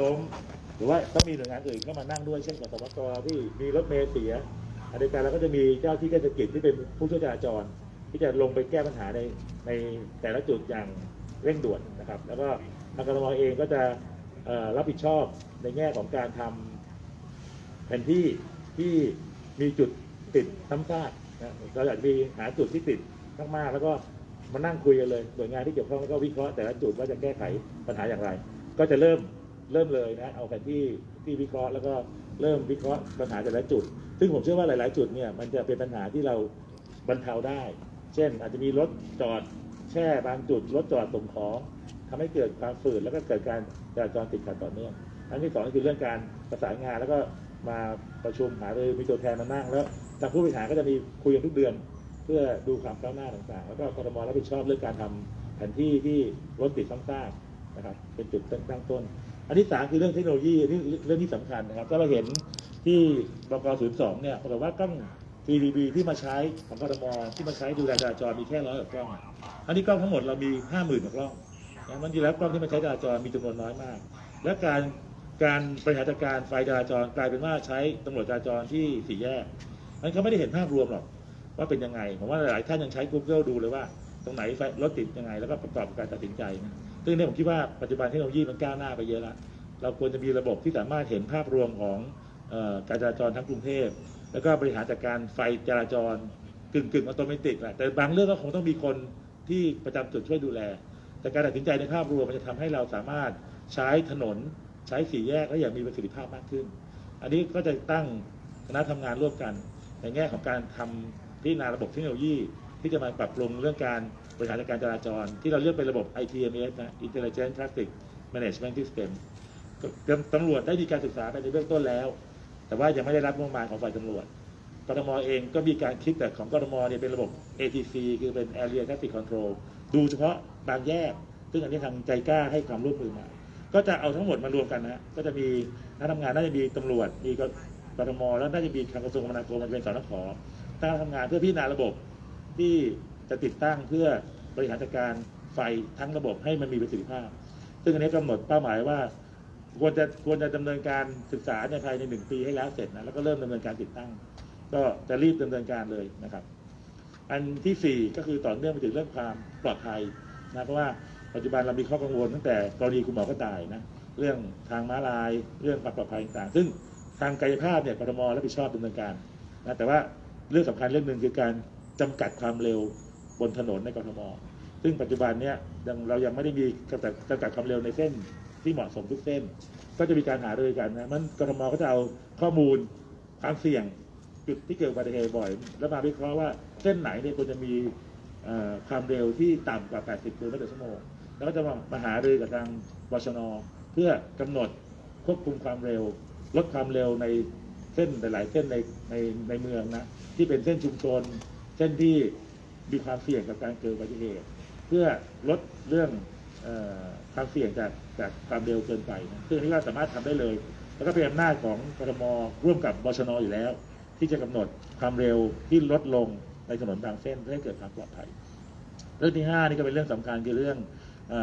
ล้ม หรือว่าต้องมีหน่วยงานอื่นเข้ามานั่งด้วยเช่นกสมกที่มีรถเมล์เสียอันเดียวกันเราก็จะมีเจ้าที่เทศกิจที่เป็นผู้ช่วยจราจร ที่จะลงไปแก้ปัญหาในในแต่ละจุดอย่างเร่งด่วนนะครับ แล้วก็ทางกรทมเองก็จะรับผิดชอบในแง่ของการทำแผนที่ที่มีจุดติดซ้ำซากนะเราอยากมีหาจุดที่ติดมากๆแล้วก็มานั่งคุยกันเลยหน่วยงานที่เกี่ยวข้องแล้วก็วิเคราะห์แต่ละจุดว่าจะแก้ไขปัญหาอย่างไร ก็จะเริ่ม เริ่มเลยนะเอาแผนที่ที่วิเคราะห์แล้วก็เริ่มวิเคราะห์ปัญหาแต่ละจุด ซึ่งผมเชื่อว่าหลาย ๆ จุดเนี่ยมันจะเป็นปัญหาที่เราบรรเทาได้ เช่น อาจจะมีรถจอดแช่บางจุดรถจอดส่งของทำให้เกิดความฝืดแล้วก็เกิดการจราจรติดขัดต่อเนื่องอันที่สองคือเรื่องการประสานงานแล้วก็มาประชุมหารือมีตัวแทนมานั่งแล้วทางผู้บริหารก็จะมีคุยกันทุกเดือน เพื่อดูความก้าวหน้าต่างๆ แล้วก็กรมรับผิดชอบเรื่องการทำแผนที่ที่รถติดซ้ำซากนะครับเป็นจุดตั้งต้น อันที่สามคือเรื่องเทคโนโลยีนนี้เรื่องที่สำคัญนะครับถ้าเราเห็นที่บก02เนี่ยปรากฏว่ากล้อง TDB ที่มาใช้ของกรทมที่มาใช้ดูแลจราจรมีแค่ร้อยกว่ากล้องอันนี้กล้องทั้งหมดเรามีห้าหมื่นกว่ากล้องนะมันจริงแล้วกล้องที่มาใช้จราจรมีจำนวนน้อยมาก และการการบริหารจัดการไฟจราจรกลายเป็นว่าใช้ตำรวจจราจรที่สี่แยกนั้นเขาไม่ได้เห็นภาพรวมหรอกว่าเป็นยังไงผมว่าหลายท่านยังใช้ Google ดูเลยว่า ตรงไหนไฟรถติดยังไง แล้วก็ประกอบการตัดสินใจนะ ซึ่งเนี่ยผมคิดว่าปัจจุบันเทคโนโลยีมันก้าวหน้าไปเยอะแล้วเราควรจะมีระบบที่สามารถเห็นภาพรวมของออการจราจรทั้งกรุงเทพ แล้วก็บริหารจัดการไฟจราจรกึ่งกึ่งอัตโนมัติแหละแต่บางเรื่องก็คงต้องมีคนที่ประจำจุดช่วยดูแล แต่การตัดสินใจในภาพรวมมันจะทำให้เราสามารถใช้ถนนใช้สี่แยกได้อย่างมีประสิทธิภาพมากขึ้น อันนี้ก็จะตั้งคณะทำงานร่วมกัน ในแง่ของการทำพิจารณาระบบเทคโนโลยี ที่จะมาปรับปรุงเรื่องการ บริหารการจราจร ที่เราเรียกเป็นระบบ ITMS นะ Intelligent Traffic Management System ก็ตำรวจได้มีการศึกษาไปในเบื้องต้นแล้ว แต่ว่ายังไม่ได้รับงบประมาณของฝ่ายตำรวจกทมเองก็มีการคิดแต่ของกทมเนี่ยเป็นระบบ ATC คือเป็น Area Traffic Control ดูเฉพาะบางแยก ซึ่งอันนี้ทางใจกล้าให้ความร่วมมือมา ก็จะเอาทั้งหมดมารวมกันนะ ก็จะมีนักทำงานน่าจะมีตำรวจ มีกทม แล้วน่าจะมีทางกระทรวงคมนาคมมันเป็นสนขตั้งทำงานเพื่อพิจารณาระบบที่ จะติดตั้งเพื่อบริหารจัดการไฟทั้งระบบให้มันมีประสิทธิภาพ ซึ่งอันนี้กำหนดเป้าหมายว่า ควรจะควรจะดำเนินการศึกษาในภายในหนึ่งปีให้แล้วเสร็จนะแล้วก็เริ่มดำเนินการติดตั้ง ก็จะรีบดำเนินการเลยนะครับ อันที่สี่ก็คือต่อเนื่องไปถึงเรื่องความปลอดภัยนะเพราะว่าปัจจุบันเรามีข้อกังวลตั้งแต่กรณีคุณหมอก็ตายนะเรื่องทางม้าลายเรื่องความปลอดภัยต่างๆซึ่งทางกายภาพเนี่ยกทมรับผิดชอบดำเนินการนะแต่ว่าเรื่องสำคัญเรื่องหนึ่งคือการจำกัดความเร็ว บนถนนในกรทม ซึ่งปัจจุบันเนี่ยยังเรายังไม่ได้มีจำกัดจำกัดความเร็วในเส้นที่เหมาะสมทุกเส้น ก็จะมีการหารือกันนะมันกรทมก็จะเอาข้อมูลความเสี่ยงจุดที่เกิดอุบัติเหตุบ่อย แล้วมาวิเคราะห์ว่าเส้นไหนเนี่ยควรจะมีความเร็วที่ต่ำกว่า 80กิโลเมตรต่อชั่วโมง แล้วก็จะมามาหารือกับทางบชน เพื่อกำหนดควบคุมความเร็ว ลดความเร็วในเส้นหลาย ๆ เส้นในในในเมืองนะที่เป็นเส้นชุมชน เส้นที่ มีความเสี่ยงกับการเกิดอุบัติเหตุเพื่อลดเรื่องอความเสี่ยงจากจากความเร็วเกินไปนะซึ่งนี้ก็สามารถทำได้เลย แล้วก็เป็นอำนาจของกทมร่วมกับบชนอยู่แล้ว ที่จะกำหนดความเร็วที่ลดลงในถนนบางเส้นเพื่อให้เกิดความปลอดภัย เรื่องที่ห้านี่ก็เป็นเรื่องสำคัญคือเรื่องอ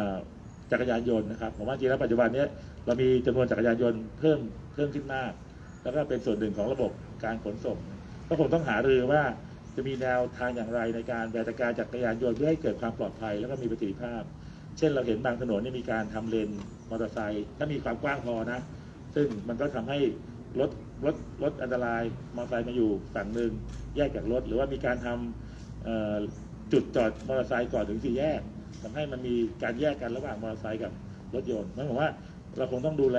จักรยานยนต์นะครับผมว่าจริงแล้วปัจจุบันนี้เรามีจำนวนจักรยานยนต์เพิ่มเพิ่มขึ้นมาก แล้วก็เป็นส่วนหนึ่งของระบบการขนส่งก็คงต้องหารือว่า จะมีแนวทางอย่างไรในการบริหารจัดการจักรยานยนต์เพื่อให้เกิดความปลอดภัย แล้วก็มีประสิทธิภาพ เช่นเราเห็นบางถนนเนี่ยมีการทำเลนมอเตอร์ไซค์ถ้ามีความกว้างพอนะ ซึ่งมันก็ทำให้รถรถรถอันตรายมอเตอร์ไซค์มาอยู่ฝั่งหนึ่งแยกจากรถ หรือว่ามีการทำเอ่อจุดจอดมอเตอร์ไซค์ก่อนถึงสี่แยกทำให้มันมีการแยกกันระหว่างมอเตอร์ไซค์กับรถยนต์นั่นหมายว่าเราคงต้องดูแล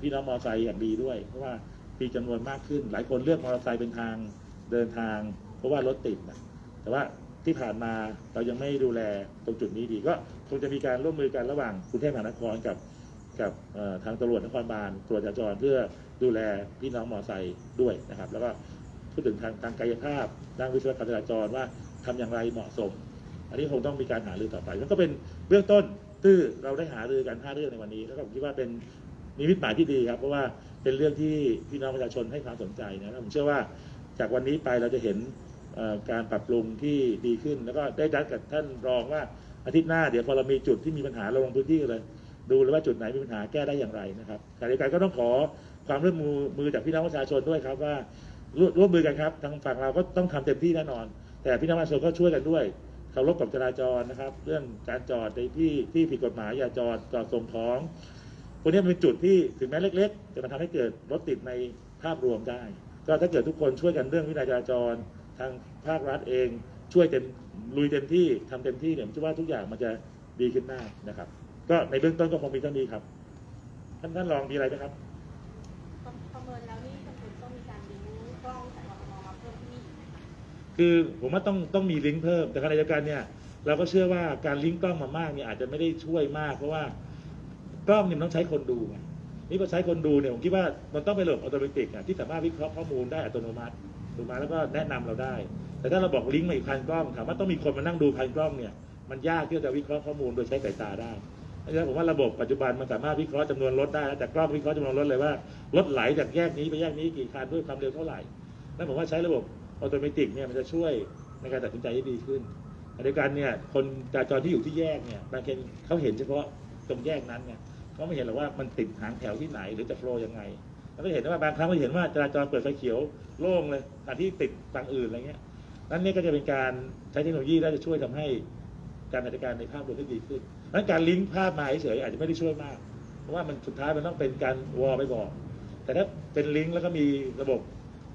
พี่น้องมอเตอร์ไซค์อย่างดีด้วย เพราะว่ามีจำนวนมากขึ้น หลายคนเลือกมอเตอร์ไซค์เป็นทางเดินทาง ราะว่ารถติดนะแต่ว่าที่ผ่านมาเรายังไม่ดูแลตรงจุดนี้ดี ก็คงจะมีการร่วมมือกันระหว่างกรุงเทพมหานครกับกับทางตำรวจนครบาลตรวจจราจรเพื่อดูแลพี่น้องมอไซค์ด้วยนะครับ แล้วก็พูดถึงทางทางกายภาพด้านวิศวกรรมจราจรว่าทำอย่างไรเหมาะสม อันนี้คงต้องมีการหารือต่อไปมันก็เป็นเบื้องต้นที่เราได้หารือกันห้าเรื่องในวันนี้แล้วก็ผมคิดว่าเป็นมีมิตหมายที่ดีครับ เพราะว่าเป็นเรื่องที่พี่น้องประชาชนให้ความสนใจนะผมเชื่อว่าจากวันนี้ไปเราจะเห็น การปรับปรุงที่ดีขึ้น แล้วก็ได้นัดกับท่านรองว่าอาทิตย์หน้าเดี๋ยวพอเรามีจุดที่มีปัญหาเราลงพื้นที่เลย ดูเลยว่าจุดไหนมีปัญหาแก้ได้อย่างไรนะครับขณะเดียวกันก็ต้องขอความร่วมมือมือจากพี่น้องประชาชนด้วยครับว่าร่วมร่วมมือกันครับทางฝั่งเราก็ต้องทำเต็มที่แน่นอน แต่พี่น้องประชาชนก็ช่วยกันด้วยเคารพกับจราจรนะครับ เรื่องการจอดในที่ที่ผิดกฎหมายอย่าจอดจอดส่งของพวกนี้เป็นจุดที่ถึงแม้เล็กๆแต่มันทำให้เกิดรถติดในภาพรวมได้ ก็ถ้าเกิดทุกคนช่วยกันเรื่องวินัยจราจร ทางภาครัฐเองช่วยเต็มลุยเต็มที่ทำเต็มที่เนี่ยผมเชื่อว่าทุกอย่างมันจะดีขึ้นมากนะครับ ก็ในเบื้องต้นก็คงมีเท่านี้ครับ ท่านท่านรองมีอะไรไหมครับประเมินแล้วนี่จำเป็นต้องมีการลิงก์กล้องจากกทมมาเพิ่มที่นี่อีกไหมคะคือผมว่าต้องต้องมีลิงก์เพิ่มแต่ขณะเดียวกันเนี่ย เราก็เชื่อว่าการลิงก์กล้องมามากเนี่ยอาจจะไม่ได้ช่วยมาก เพราะว่ากล้องเนี่ยมันต้องใช้คนดูไงนี่พอใช้คนดูเนี่ยผมคิดว่ามันต้องเป็นระบบอัตโนมัติอะที่สามารถวิเคราะห์ข้อมูลได้อัตโนมัติ ถูกไหมแล้วก็แนะนำเราได้ แต่ถ้าเราบอกลิงก์มาอีกพันกล้องถามว่าต้องมีคนมานั่งดูพันกล้องเนี่ยมันยากที่จะวิเคราะห์ข้อมูลโดยใช้สายตาได้เพราะฉะนั้นผมว่าระบบปัจจุบันมันสามารถวิเคราะห์จำนวนรถได้แล้วจากล้องวิเคราะห์จำนวนรถเลยว่ารถไหลจากแยกนี้ไปแยกนี้กี่คันด้วยความเร็วเท่าไหร่นั่นผมว่าใช้ระบบอัตโนมัติเนี่ยมันจะช่วยในการตัดสินใจได้ดีขึ้นขณะเดียวกันเนี่ยคนจราจรที่อยู่ที่แยกเนี่ยบางทีเขาเห็นเฉพาะตรงแยกนั้นเนี่ยเขาไม่เห็นหรอกว่ามันติดหางแถวที่ไหนหรือจะโฟล์ยังไงแล้วก็เห็นว่าบางครั้งเราเห็นว่าจราจรเปิดไฟเขียว โล่งเลยแต่ที่ติดฝั่งอื่นอะไรเงี้ยนั่นนี่ก็จะเป็นการใช้เทคโนโลยีแล้วจะช่วยทำให้การจัดการในภาพรวมได้ดีขึ้นนั้นการลิงก์ภาพมาเฉยๆอาจจะไม่ได้ช่วยมาก เพราะว่ามันสุดท้ายมันต้องเป็นการวอลไปบอก แต่ถ้าเป็นลิงก์แล้วก็มีระบบ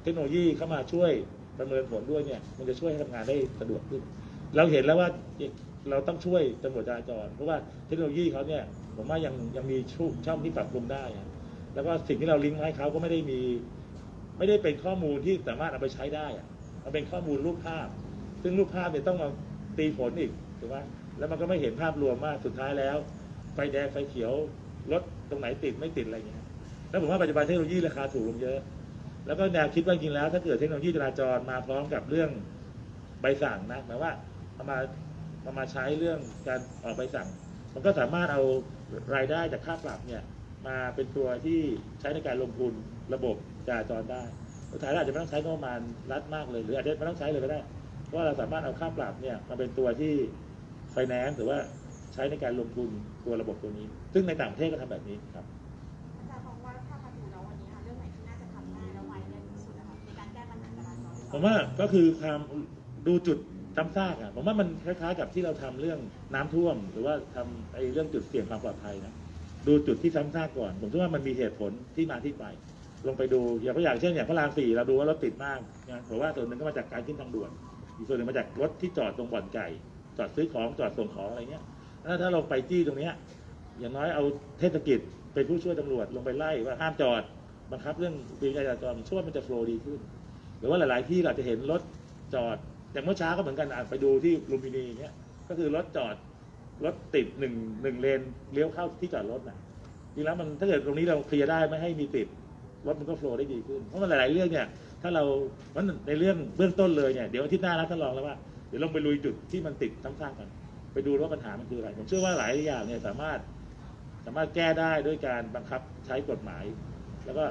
เทคโนโลยีเข้ามาช่วยประเมินผลด้วยเนี่ย มันจะช่วยให้ทำงานได้สะดวกขึ้น เราเห็นแล้วว่าเราต้องช่วยตำรวจจราจร เพราะว่าเทคโนโลยีเขาเนี่ยผมว่ายังยังมีช่องช่องที่ปรับปรุงได้ แล้วก็สิ่งที่เราลิงก์มาให้เขาก็ไม่ได้มี ไม่ได้เป็นข้อมูลที่สามารถเอาไปใช้ได้อะมันเป็นข้อมูลรูปภาพ ซึ่งรูปภาพเนี่ยต้องมาตีผลอีกถูกไหมแล้วมันก็ไม่เห็นภาพรวมว่าสุดท้ายแล้ว ไฟแดงไฟเขียวรถตรงไหนติดไม่ติดอะไรอย่างเงี้ยแล้วผมว่าปัจจุบันเทคโนโลยีราคาถูกลงเยอะ แล้วก็แนวคิดว่าจริงแล้ว ถ้าเกิดเทคโนโลยีจราจรมาพร้อมกับเรื่องใบสั่งนะหมายว่าเอามาเอามาใช้เรื่องการออกใบสั่ง มันก็สามารถเอารายได้จากค่าปรับเนี่ยมาเป็นตัวที่ใช้ในการลงทุนระบบ จราจรได้สุดท้ายเราอาจจะไม่ต้องใช้งบประมาณรัดมากเลย หรืออาจจะไม่ต้องใช้เลยก็ได้เพราะว่าเราสามารถเอาค่าปรับเนี่ยมาเป็นตัวที่ไฟแนนซ์หรือว่าใช้ในการลงทุนตัวระบบตัวนี้ ซึ่งในต่างประเทศก็ทำแบบนี้ครับอาจารย์มองว่าถ้ามาดูแล้ววันนี้ค่ะเรื่องไหนที่น่าจะทำได้แล้วไวได้ที่สุดนะคะในการแก้ปัญหาจราจรผมว่าก็คือความดูจุดซ้ำซากอะผมว่ามันคล้ายๆกับที่เราทำเรื่องน้ำท่วม หรือว่าทำไอ้เรื่องจุดเสี่ยงความปลอดภัยนะดูจุดที่ซ้ำซากก่อน ผมคิดว่ามันมีเหตุผลที่มาที่ไป ลงไปดูอย่างตัวอย่างเช่นอย่างพระรามสี่เราดูว่ารถติดมากนะเพราะว่าส่วนหนึ่งก็มาจากการขึ้นทางด่วนอีกส่วนหนึ่งมาจากรถที่จอดตรงบ่อนไก่จอดซื้อของจอดส่งของอะไรเงี้ยถ้าถ้าเราไปจี้ตรงเนี้ยอย่างน้อยเอาเทศกิจเป็นผู้ช่วยตำรวจลงไปไล่ว่าห้ามจอดบังคับเรื่องวินัยจราจรช่ว่ามันจะโฟล์ดีขึ้น หรือว่าหลาย ๆ ที่เราจะเห็นรถจอดอย่างเมื่อเช้าก็เหมือนกันอะไปดูที่ลุมพินีเนี้ยก็คือรถจอดรถติดหนึ่งหนึ่งเลนเลี้ยวเข้าที่จอดรถนะจริงแล้วมันถ้าเกิดตรงนี้เราเคลียร์ได้ไม่ให้มีติด รถมันก็โฟล์ได้ดีขึ้น เพราะมันหลาย ๆ เรื่องเนี่ย ถ้าเรามันในเรื่องเบื้องต้นเลยเนี่ย เดี๋ยวอาทิตย์หน้าเราทดลองแล้วว่า เดี๋ยวลองไปลุยจุดที่มันติดซ้ำๆกัน ไปดูว่าปัญหามันคืออะไร ผมเชื่อว่าหลายอย่างเนี่ยสามารถ สามารถแก้ได้ด้วยการบังคับใช้กฎหมาย แล้วก็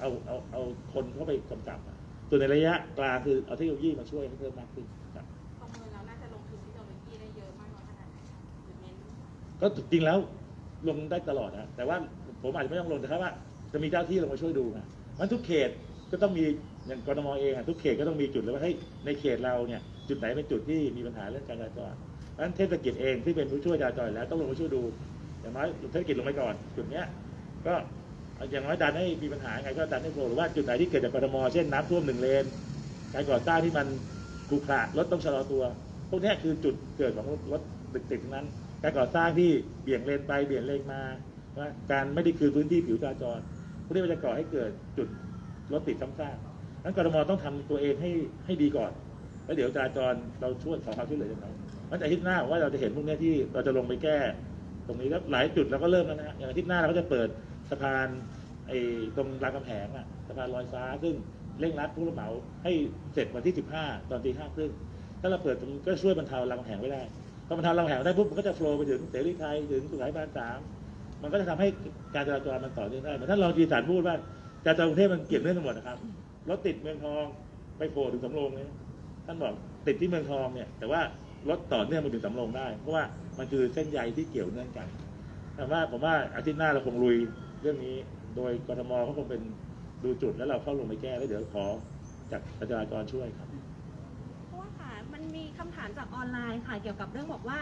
เอาเอาเอาคนเข้าไปกำกับอะส่วนในระยะกลางคือเอาเทคโนโลยีมาช่วยให้เพิ่มมากขึ้นครับประเมินแล้วน่าจะลงทุนเทคโนโลยีได้เยอะมากน้อยขนาดไหนคะหรือเน้นก็จริงแล้วลงได้ตลอดนะแต่ว่าผมอาจจะไม่ต้องลงแต่ครับว่า จะมีเจ้าที่ลงมาช่วยดูนะมันทุกเขตก็ต้องมีอย่างกรทมเองอะทุกเขตก็ต้องมีจุดเลยว่าเฮ้ยในเขตเราเนี่ยจุดไหนเป็นจุดที่มีปัญหาเรื่องการจราจรเพราะฉะนั้นเทศกิจเองที่เป็นผู้ช่วยจราจรแล้วต้องลงมาช่วยดูอย่างน้อยเทศกิจลงไปก่อน จุดเนี้ยก็อย่างน้อยดันให้มีปัญหาไงก็ดันให้โผล่หรือว่าจุดไหนที่เกิดจากกรทมเช่นน้ำท่วมหนึ่งเลนการก่อสร้างที่มันขรุขระรถต้องชะลอตัว พวกนี้คือจุดเกิดของรถติดๆนั้น การก่อสร้างที่เบี่ยงเลนไปเบี่ยงเลนมาว่าการไม่ได้คืนพื้นที่ผิวจราจร พวกนี้มันจะก่อให้เกิดจุดรถติดซ้ำซากนั้นกรทมต้องทำตัวเองให้ให้ดีก่อน แล้วเดี๋ยวจราจรเราช่วยขอความช่วยเหลือจากเขามันอาทิตย์หน้าว่าเราจะเห็นพวกนี้ที่เราจะลงไปแก้ ตรงนี้แล้วหลายจุดเราก็เริ่มแล้วนะ อย่างอาทิตย์หน้าเราก็จะเปิดสะพานไอ้ตรงรามคำแหงอะสะพานลอยฟ้าซึ่งเร่งรัดผู้รับเหมาให้เสร็จวันที่ 15 ตอนตีห้าครึ่งถ้าเราเปิดตรงก็ช่วยบรรเทารามคำแหงไว้ได้พอบรรเทารามคำแหงได้ปุ๊บมันก็จะโฟล์ไปถึงเสรีไทยถึงสุขายบานสาม มันก็จะทำให้การจราจรมันต่อเนื่องได้เหมือนท่านรองจีสารพูดว่าจราจรกรุงเทพมันเกี่ยวเนื่องกันหมดนะครับรถติดเมืองทองไปโผล่ถึงสำโรงเนี่ยท่านบอกติดที่เมืองทองเนี่ย แต่ว่ารถต่อเนื่องมาถึงสำโรงได้ เพราะว่ามันคือเส้นใยที่เกี่ยวเนื่องกันแต่ว่าผมว่าอาทิตย์หน้าเราคงลุยเรื่องนี้ โดยกรทมเขาคงเป็นดูจุดแล้วเราเข้าลงไปแก้แล้วเดี๋ยวขอจากปราจรช่วยครับเพราะว่าค่ะมันมีคำถามจากออนไลน์ค่ะเกี่ยวกับเรื่องบอกว่า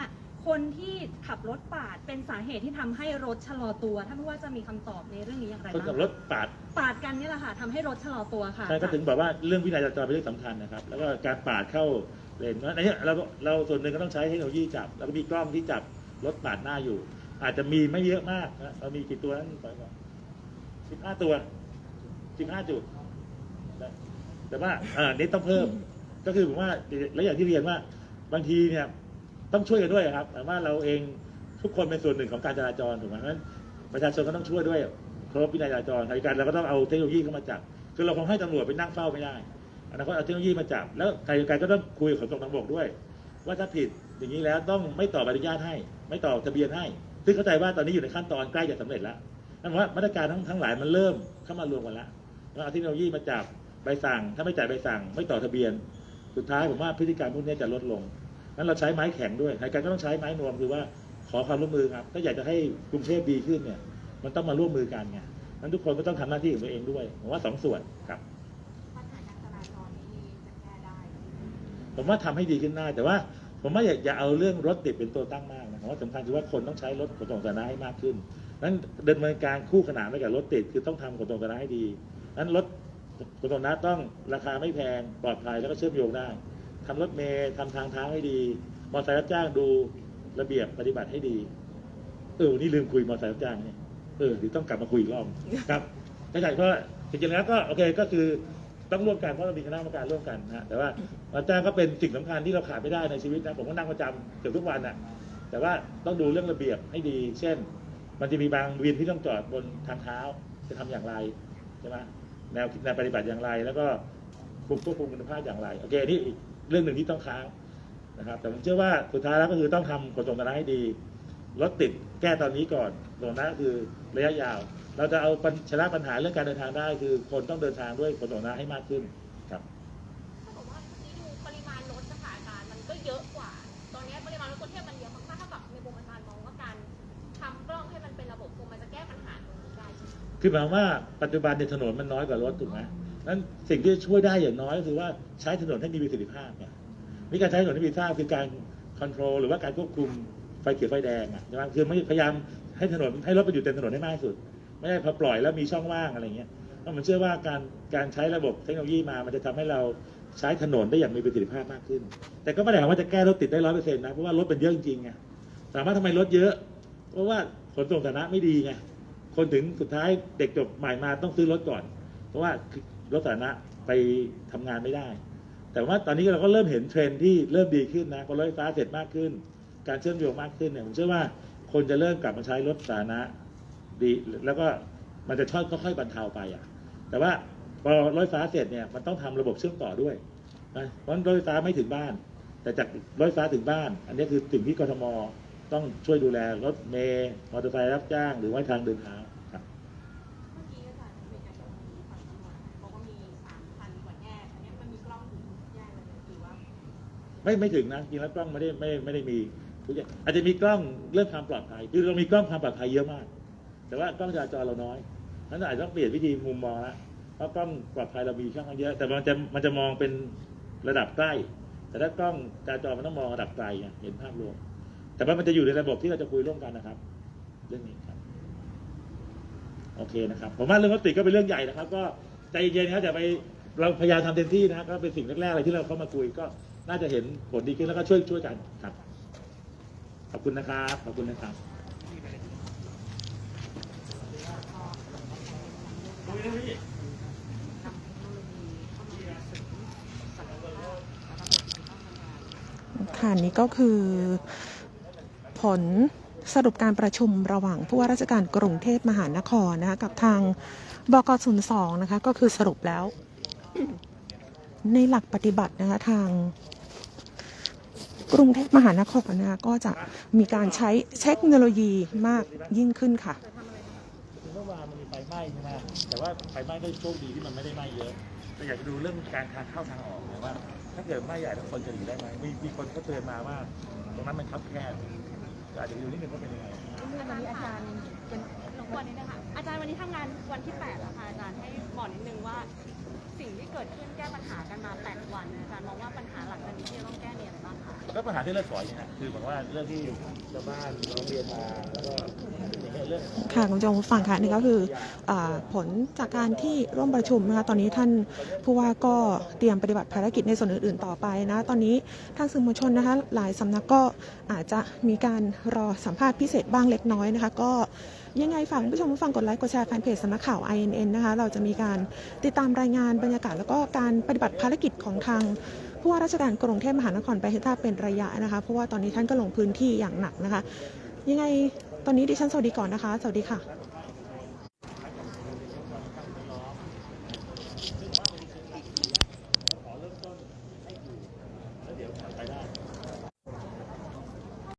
คนที่ขับรถปาดเป็นสาเหตุที่ทำให้รถชะลอตัวท่านผู้ว่าจะมีคำตอบในเรื่องนี้อย่างไรคนบ้างขับรถปาดปาดกันเนี่ยแหละค่ะทำให้รถชะลอตัวค่ะ ใช่ก็ถึงบอกว่าเรื่องวินัยจราจรเป็นเรื่องสำคัญนะครับ แล้วก็การปาดเข้าเลนอันนี้เราเราส่วนหนึ่งก็ต้องใช้เทคโนโลยีจับ แล้วก็มีกล้องที่จับรถปาดหน้าอยู่ อาจจะมีไม่เยอะมากนะเรามีกี่ตัวนั้นสิบห้าตัวสิบห้าจุดนะแต่ว่าอ่านี้ต้องเพิ่ม ก็คือผมว่าแล้วอย่างที่เรียนว่าบางทีเนี่ย ต้องช่วยกันด้วยครับ แต่ว่าเราเองทุกคนเป็นส่วนหนึ่งของการจราจรถูกไหมเพราะฉะนั้นประชาชนก็ต้องช่วยด้วยเคารพวินัยจราจรขณะเดียวกันเราก็ต้องเอาเทคโนโลยีเข้ามาจับคือเราคงให้ตำรวจไปนั่งเฝ้าไม่ได้อนาคตเอาเทคโนโลยีมาจับ แล้วใครใครก็ต้องคุยกับขนส่งทางบกด้วย ว่าถ้าผิดอย่างนี้แล้วต้องไม่ต่อใบอนุญาตให้ ไม่ต่อทะเบียนให้ ซึ่งเข้าใจว่าตอนนี้อยู่ในขั้นตอนใกล้จะสำเร็จแล้วนั่นหมายว่ามาตรการทั้งทั้งหลายมันเริ่มเข้ามารวมกันล้วแล้วเอาเทคโนโลยีมาจับใบสั่ง ถ้าไม่จ่ายใบสั่ง ไม่ต่อทะเบียน สุดท้ายผมว่าพฤติกรรมพวกนี้จะลดลง นั้นเราใช้ไม้แข็งด้วยใครกันก็ต้องใช้ไม้นวมคือว่าขอความร่วมมือครับ ถ้าอยากจะให้กรุงเทพดีขึ้นเนี่ย มันต้องมาร่วมมือกันไงนั้นทุกคนก็ต้องทำหน้าที่ของตัวเองด้วยผมว่าสองส่วนครับปัญหาการจราจรนี้จะแก้ได้ไหมผมว่าทำให้ดีขึ้นได้แต่ว่าผมว่าอย่าอย่าเอาเรื่องรถติดเป็นตัวตั้งมากนะผมว่าสำคัญคือว่าคนต้องใช้รถขนส่งสาธารณะให้มากขึ้นนั้นดำเนินการคู่ขนานไปกับรถติดคือต้องทำขนส่งสาธารณะให้ดีนั้นรถขนส่งสาธารณะต้องราคาไม่แพงปลอดภัยแล้วก็เชื่อมโยงได้ ทำรถเมล์ทำทางเท้าให้ดี มอเตอร์ไซค์รับจ้างดูระเบียบปฏิบัติให้ดี เออวันนี่ลืมคุยมอเตอร์ไซค์รับจ้างเนี่ยเออเดี๋ยวต้องกลับมาคุยอีกรอบครับไม่ใช่เพราะจริงๆแล้วก็โอเคก็คือต้องร่วมกันเพราะเรามีคณะกรรมการร่วมกันนะฮะแต่ว่ารับจ้างก็เป็นสิ่งสำคัญที่เราขาดไม่ได้ในชีวิตนะผมก็นั่งประจำเกือบทุกวันน่ะ แต่ว่าต้องดูเรื่องระเบียบให้ดี เช่น มันจะมีบางวินที่ต้องจอดบนทางเท้าจะทำอย่างไรใช่ไหมแนวแนวปฏิบัติอย่างไร แล้วก็คุมควบคุมคุณภาพอย่างไร โอเคนี่ เรื่องหนึ่งที่ต้องค้างนะครับ แต่ผมเชื่อว่าสุดท้ายแล้วก็คือต้องทำขนส่งสาธารณะให้ดีรถติดแก้ตอนนี้ก่อนตรงนั้นคือระยะยาว เราจะเอาปัญชนะปัญหาเรื่องการเดินทางได้ คือคนต้องเดินทางด้วยขนส่งสาธารณะให้มากขึ้นครับถ้าบอกว่าที่ดูปริมาณรถนะคะอาจารย์มันก็เยอะกว่า ตอนนี้ปริมาณรถกรุงเทพมันเยอะมากๆถ้าแบบในมุมอาจารย์มองว่าการทำกล้องให้มันเป็นระบบคงมันจะแก้ปัญหาตรงนี้ได้ใช่ไหมคือหมายความว่าปัจจุบันในยถนนมันน้อยกว่ารถถูกไหม นั้นสิ่งที่ช่วยได้อย่างน้อยก็คือว่าใช้ถนนให้มีประสิทธิภาพเนี่ยนี่การใช้ถนนให้มีประสิทธิภาพคือการคอนโทรลหรือว่าการควบคุมไฟเขียวไฟแดงอะใช่ไหมคือไม่พยายามให้ถนนให้รถไปอยู่เต็มถนนให้มากที่สุด ไม่ได้พอปล่อยแล้วมีช่องว่างอะไรเงี้ยเพราะมันเชื่อว่าการการใช้ระบบเทคโนโลยีมา มันจะทำให้เราใช้ถนนได้อย่างมีประสิทธิภาพมากขึ้น แต่ก็ไม่ได้หมายว่าจะแก้รถติดได้ร้อยเปอร์เซ็นต์นะ เพราะว่ารถเป็นเยอะจริงไงถามว่าทำไมรถเยอะ เพราะว่าขนส่งสาธารณะไม่ดีไง คนถึงสุดท้ายเด็กจบใหม่มาต้องซื้อรถก่อน เพราะว่า รถสาธารณะไปทำงานไม่ได้ แต่ว่าตอนนี้เราก็เริ่มเห็นเทรนที่เริ่มดีขึ้นนะพอรถไฟฟ้าเสร็จมากขึ้น การเชื่อมโยงมากขึ้นเนี่ยผมเชื่อว่าคนจะเริ่มกลับมาใช้รถสาธารณะดีแล้วก็มันจะค่อยๆบรรเทาไปอะ แต่ว่าพอรถไฟฟ้าเสร็จเนี่ยมันต้องทำระบบเชื่อมต่อด้วยนะเพราะรถไฟฟ้าไม่ถึงบ้าน แต่จากรถไฟฟ้าถึงบ้าน อันนี้คือสิ่งที่กทมต้องช่วยดูแลรถเมล์มอเตอร์ไซค์รับจ้างหรือว่าทางเดินเท้า ไม่ไม่ถึงนะจริงแล้วกล้องไม่ได้ไม่ไม่ได้มีทุกอย่างอาจจะมีกล้องเรื่องความปลอดภัยคือเรามีกล้องความปลอดภัยเยอะมาก แต่ว่ากล้องจราจรเราน้อยนั้นอาจจะต้องเปลี่ยนวิธีมุมมองละเพราะกล้องปลอดภัยเรามีช่องเยอะ แต่มันจะมันจะมองเป็นระดับใกล้ แต่ถ้ากล้องจราจรมันต้องมองระดับไกลเห็นภาพรวม แต่ว่ามันจะอยู่ในระบบที่เราจะคุยร่วมกันนะครับ เรื่องนี้ครับโอเคนะครับผมว่าเรื่องรถติดก็เป็นเรื่องใหญ่นะครับ ก็ใจเย็นๆครับอย่าไปเราพยายามทำเต็มที่นะครับก็เป็นสิ่งแรกๆเลยที่เราเข้ามาคุยก็ น่าจะเห็นผลดีขึ้นแล้วก็ช่วยช่วยกันครับ ขอบคุณนะครับขอบคุณนะครับค่ะนี่ก็คือผลสรุปการประชุมระหว่างผู้ว่าราชการกรุงเทพมหานครนะคะกับทางบกศูนย์สองนะคะก็คือสรุปแล้ว ในหลักปฏิบัตินะคะทาง กรุงเทพมหานครนะคะก็จะมีการใช้เทคโนโลยีมากยิ่งขึ้นค่ะคือเมื่อวานมันมีไฟไหม้ใช่ไหมแต่ว่าไฟไหม้ก็โชคดีที่มันไม่ได้ไหม้เยอะแต่อยากจะดูเรื่องการทางเข้าทางออกเนี่ยว่า ถ้าเกิดไหม้ใหญ่แล้วคนจะอยู่ได้ไหมมีมีคนก็เตือนมาว่าตรงนั้นมันคับแคบก็อาจจะไปดูนิดนึงว่าเป็นยังไงวันนี้อาจารย์เป็นรบกวนนิดนึงค่ะอาจารย์วันนี้ทำงานวันที่8แล้วค่ะอาจารย์ให้บอกนิดนึงว่า สิ่งที่เกิดขึ้นแก้ปัญหากันมา8วันอาจารย์มองว่าปัญหาหลักจากนี้ที่จะต้องแก้มีอะไรบ้างคะ ก็ปัญหาที่เลือดฝอยเนี่ยฮะคือเหมือนว่าเรื่องที่ชาวบ้านร้องเรียนมาแล้วก็ ค่ะคุณผู้ชมฟังค่ะนี่ก็คืออผลจากการที่ร่วมประชุมนะคะตอนนี้ท่านผู้ว่าก็เตรียมปฏิบัติภารกิจในส่วนอื่นๆต่อไปนะตอนนี้ทางสื่อมวลชนนะคะหลายสำนักก็อาจจะมีการรอสัมภาษณ์พิเศษบ้างเล็กน้อยนะคะ ก็ยังไงฝากผู้ชมฟังกดไลค์กดแชร์แฟนเพจสำนักข่าว INN นะคะเราจะมีการติดตามรายงานบรรยากาศแล้วก็การปฏิบัติภารกิจของทางผู้ว่าราชการกรุงเทพมหานครไปให้ทราบเป็นระยะนะคะ เพราะว่าตอนนี้ท่านก็ลงพื้นที่อย่างหนักนะคะ ยังไง ตอนนี้ดิฉันสวัสดีก่อนนะคะ สวัสดีค่ะ